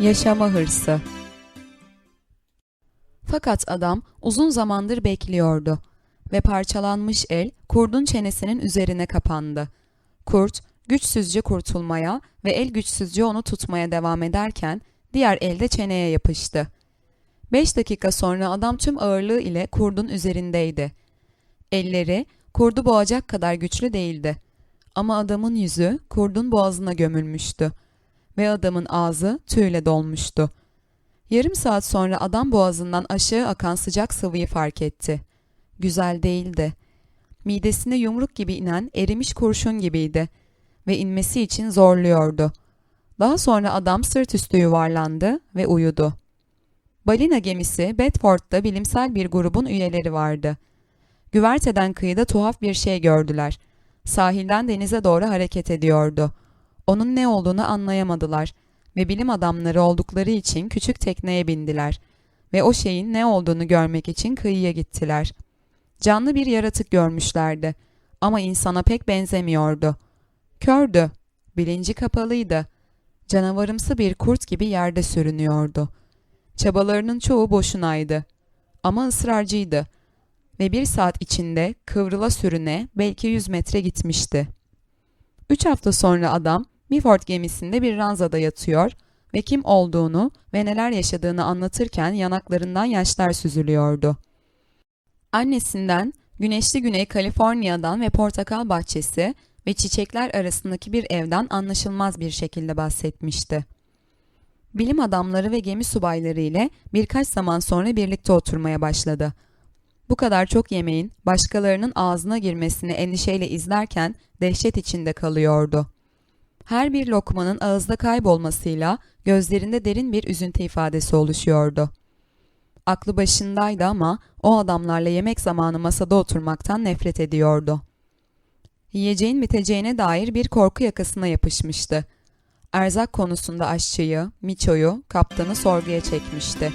Yaşama hırsı Fakat adam uzun zamandır bekliyordu ve parçalanmış el kurdun çenesinin üzerine kapandı. Kurt güçsüzce kurtulmaya ve el güçsüzce onu tutmaya devam ederken diğer el de çeneye yapıştı. Beş dakika sonra adam tüm ağırlığı ile kurdun üzerindeydi. Elleri kurdu boğacak kadar güçlü değildi. Ama adamın yüzü kurdun boğazına gömülmüştü ve adamın ağzı tüyle dolmuştu. Yarım saat sonra adam boğazından aşağı akan sıcak sıvıyı fark etti. Güzel değildi. Midesine yumruk gibi inen erimiş kurşun gibiydi ve inmesi için zorluyordu. Daha sonra adam sırt üstü yuvarlandı ve uyudu. Balina gemisi Bedford'da bilimsel bir grubun üyeleri vardı. Güverteden kıyıda tuhaf bir şey gördüler. Sahilden denize doğru hareket ediyordu. Onun ne olduğunu anlayamadılar ve bilim adamları oldukları için küçük tekneye bindiler ve o şeyin ne olduğunu görmek için kıyıya gittiler. Canlı bir yaratık görmüşlerdi ama insana pek benzemiyordu. Kördü, bilinci kapalıydı. Canavarımsı bir kurt gibi yerde sürünüyordu. Çabalarının çoğu boşunaydı ama ısrarcıydı ve bir saat içinde kıvrıla sürüne belki yüz metre gitmişti. Üç hafta sonra adam Milford gemisinde bir ranzada yatıyor ve kim olduğunu ve neler yaşadığını anlatırken yanaklarından yaşlar süzülüyordu. Annesinden güneşli Güney Kaliforniya'dan ve portakal bahçesi ve çiçekler arasındaki bir evden anlaşılmaz bir şekilde bahsetmişti. Bilim adamları ve gemi subayları ile birkaç zaman sonra birlikte oturmaya başladı. Bu kadar çok yemeğin başkalarının ağzına girmesini endişeyle izlerken dehşet içinde kalıyordu. Her bir lokmanın ağızda kaybolmasıyla gözlerinde derin bir üzüntü ifadesi oluşuyordu. Aklı başındaydı ama o adamlarla yemek zamanı masada oturmaktan nefret ediyordu. Yiyeceğin biteceğine dair bir korku yakasına yapışmıştı. Erzak konusunda aşçıyı, Miço'yu, kaptanı sorguya çekmişti.